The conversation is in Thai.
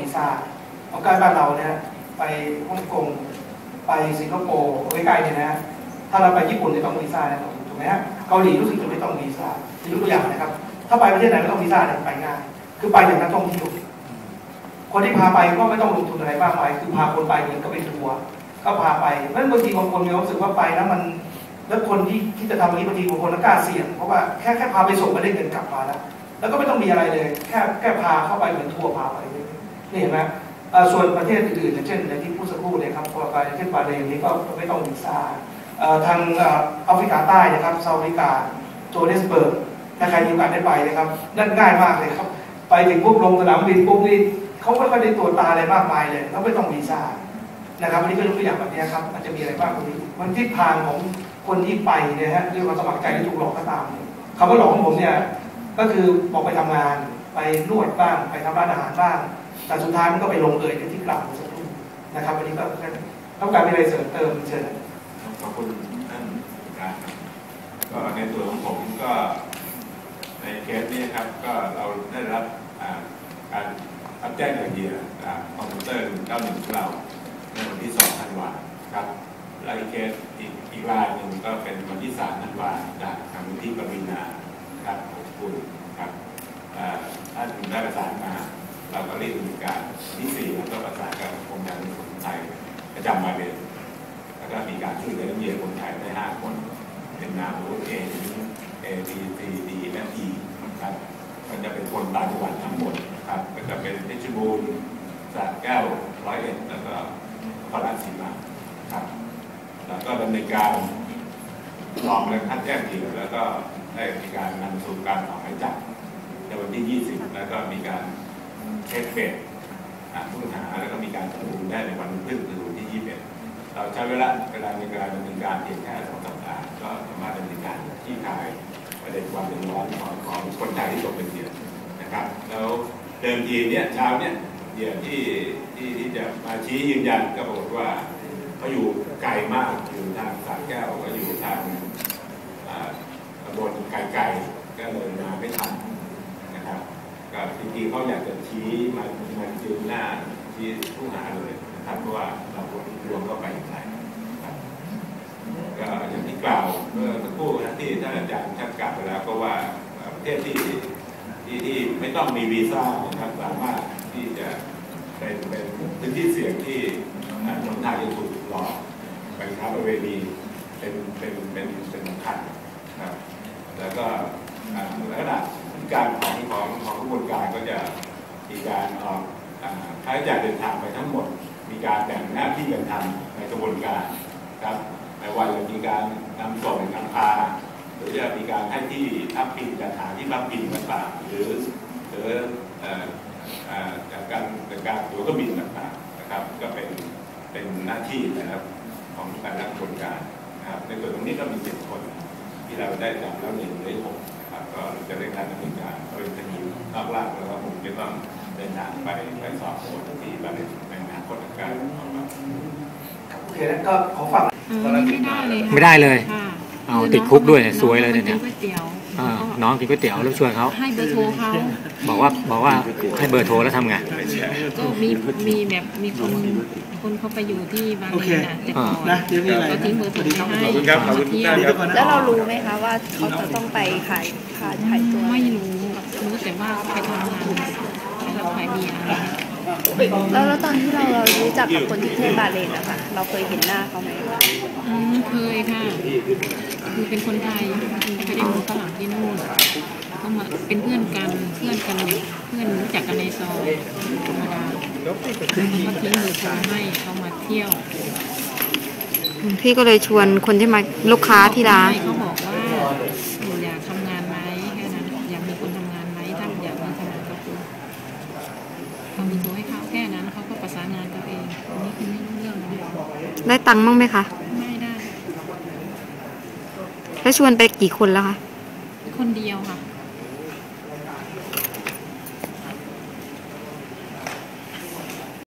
วีซ่าเอาใกล้บ้านเราเนี่ยไปฮ่องกงไปสิงคโปร์ใกล้ๆเนี่ยนะฮะถ้าเราไปญี่ปุ่นเนี่ต้องวีซ่าแน่นอนถูกไหมฮะเกาหลีรู้สึกจะไม่ต้องวีซ่ายกตัวอย่างนะครับ ถ้าไปประเทศไหนไม่ต้องวีซ่าเนี่ยไปง่าย คือไปอย่างนักท่องเที่ยวคนที่พาไปก็ไม่ต้องลงทุนอะไรมากมายคือพาคนไปเหมือนกับไปทัวร์ก็พาไปเพราะฉะนั้นบางทีบางคนมีความรู้สึกว่าไปแล้วมันแล้วคนที่ที่จะทำอย่างนี้บางทีบางคนก็กล้าเสี่ยงเพราะว่าแค่แค่พาไปส่งก็ได้เงินกลับมาแล้วแล้วก็ไม่ต้องมีอะไรเลย แค่แค่พาเข้าไปเหมือนทัวร์พาไป นี่เห็นไหมส่วนประเทศอื่นๆเช่นในที่พูดสักครู่เนี่ยครับพอไปอย่างเช่นบาเรนนี่ก็ไม่ต้องวีซ่าทางแอฟริกาใต้นะครับเซาท์แอฟริกาโจเนสเบิร์กถ้าใครมีโอกาสได้ไปนะครับนั่นง่ายมากเลยครับ ไปถึงปุ๊บลงสนามบินปุ๊บนี่เขาไม่ค่อยได้ตรวจตาอะไรมากมายเลยเขาไม่ต้องวีซ่านะครับอันนี้ก็ยกตัวอย่างแบบนี้ครับมันจะมีอะไรบ้างตรงนี้มันทิศทางของคนที่ไปเนี่ยฮะเรื่องความสมัครใจที่ถูกหลอกก็ตามคำว่าหลอกของผมเนี่ยก็คือบอกไปทำงานไปนวดบ้างไปทำร้านอาหารบ้าง แต่สุดท้ายมันก็ไปลงเอยในที่กล่าวมือสักครู่นะครับวันนี้ก็ต้องการมีอะไรเสริมเติมเชิญขอบคุณท่านการครับก็ในตัวของผมก็ในเคสนี้ครับก็เราได้รับการรับแจ้งจากเหยื่อจากคอมพิวเตอร์191ของเราในวันที่2ธันวาครับและอีกเคสอีกอีกรายหนึ่งก็เป็นวันที่3ธันวาจากทางมูลที่ปรินาครับขอบคุณครับอ่าท่านได้ประสานมา เราก็รีบดำเนินการที่สี่แล้วก็ประสานกับกรมการขนส่งไทยประจำมาเดือนแล้วก็มีการช่วยเหลือเหยื่อคนไทยได้ห้าคน เป็นนามบุตรเอเอบีซีดีและอีครับมันจะเป็นคนต่างจังหวัดทั้งหมดครับก็จะเป็นเพชรบูรณ์สระแก้วร้อยเอ็ดแล้วก็นครราชสีมาครับ แล้วก็ดำเนินการสอบและคัดแจ้งเหยื่แล้วก็ได้มีการนำสู่การออกหมายจับในวันที่ 20 แล้วก็มีการ เช็คเฟสอ่าผู้ต้องหาแล้วก็มีการจับกุมได้ในวันรุ่งขึ้นคือวันที่ 21 เราใช้เวลาเวลาในการดำเนินการเพียงแค่สองสัปดาห์ก็สามารถดำเนินการที่คลายประเด็นความเดือดร้อนของของคนไทยที่ตกเป็นเหยื่อนะครับแล้วเดิมทีเนี่ยเช้าเนี่ยเหยื่อที่ที่ที่จะมาชี้ยืนยันก็ปรากฏว่าเขาอยู่ไกลมากอยู่ทางสระแก้วก็อยู่ทางตำบลไกลๆก็เลยมาไม่ทัน ก็จริงๆเขาอยากจะชี้มามายืนหน้าชี้ผู้หาเลยนะครับเพราะว่าเรารวมเข้าไปอย่างไรครับก็อย่างที่กล่าวเมื่อสักครู่นะที่ท่านอาจารย์ท่านกล่าวไปแล้วก็ว่าประเทศที่ที่ที่ไม่ต้องมีวีซ่านะครับสามารถที่จะเป็นเป็นพื้นที่เสี่ยงที่อ่าคนไทยจะถูกหลอกไปค้าประเวณีเป็นเป็นเป็นเป็นสำคัญครับแล้วก็อ่าลักษณะ การของของของกระบวนการก็จะมีการออกค่าใช้จ่ายเดินทางไปทั้งหมด มีการแบ่งหน้าที่กันทำในกระบวนการครับไม่ว่าจะมีการนำส่งนำพาหรือจะมีการให้ที่พักพิงจัดหาที่พักพิงต่างๆหรือหรือจากการจากการตัวเครื่องบินต่างๆนะครับ ก็เป็นเป็นหน้าที่นะครับของแต่ละกระบวนการนะครับในส่วนตรงนี้ก็มีเจ็ดคน ที่เราได้จับแล้วหนึ่งในหกนะครับก็จะได้การดำเนิน นอกราชแล้วก็ผมจะต้องเดินทางไปไปสอบสวนที่บ้านในอนาคตการของเราโอเคนะก็ขอฝากไม่ได้เลยไม่ได้เลย เอาติดคุกด้วยเนี่ยซวยเลยเนี่ย ก๋วยเตี๋ยว น้องกินก๋วยเตี๋ยวแล้วชวนเขาให้เบอร์โทรเขาบอกว่าบอกว่าให้เบอร์โทรแล้วทำไง ก็มีมีแบบมีคนคนเขาไปอยู่ที่บางโอเคเลนน่ะแต่ก่อนนะเดี๋ยวมีอะไรก็นะทิ้งเบอร์โทรไปให้ขอบคุณครับขอบคุณทุกท่านครับ แล้วเรารู้ไหมคะว่าเขาจะต้องไปขายขายขายตัว ไม่รู้รู้แต่ว่าไปทำงานไปรับขายเบียร์อะไรเงี้ยแล้วแล้วตอนที่เราเรารู้จักกับคนที่ประเทศบาห์เรนนะคะเราเคยเห็นหน้าเขาไหมอืมเคยค่ะ คือเป็นคนไทยไปได้มูฝรั่งที่นู่นก็มาเป็นเพื่อนกันเพื่อนกันเพื่อนรู้จักกันในซอยธรรมดาเขาก็ทิ้งเบอร์โทรให้เขามาเที่ยวพี่ก็เลยชวนคนที่มาลูกค้าที่ร้านเขาบอกว่าหนูอยากทำงานไหมแค่นั้นอยากมีคนทำงานไหมถ้าอยากมีทำงานก็คือทำมีตัวให้เขาแค่นั้นเขาก็ประสานงานกันเองอันนี้คือไม่รู้เรื่องนะได้ตังค์บ้างไหมคะไม่ได้ แล้วชวนไปกี่คนแล้วคะ คนเดียวค่ะ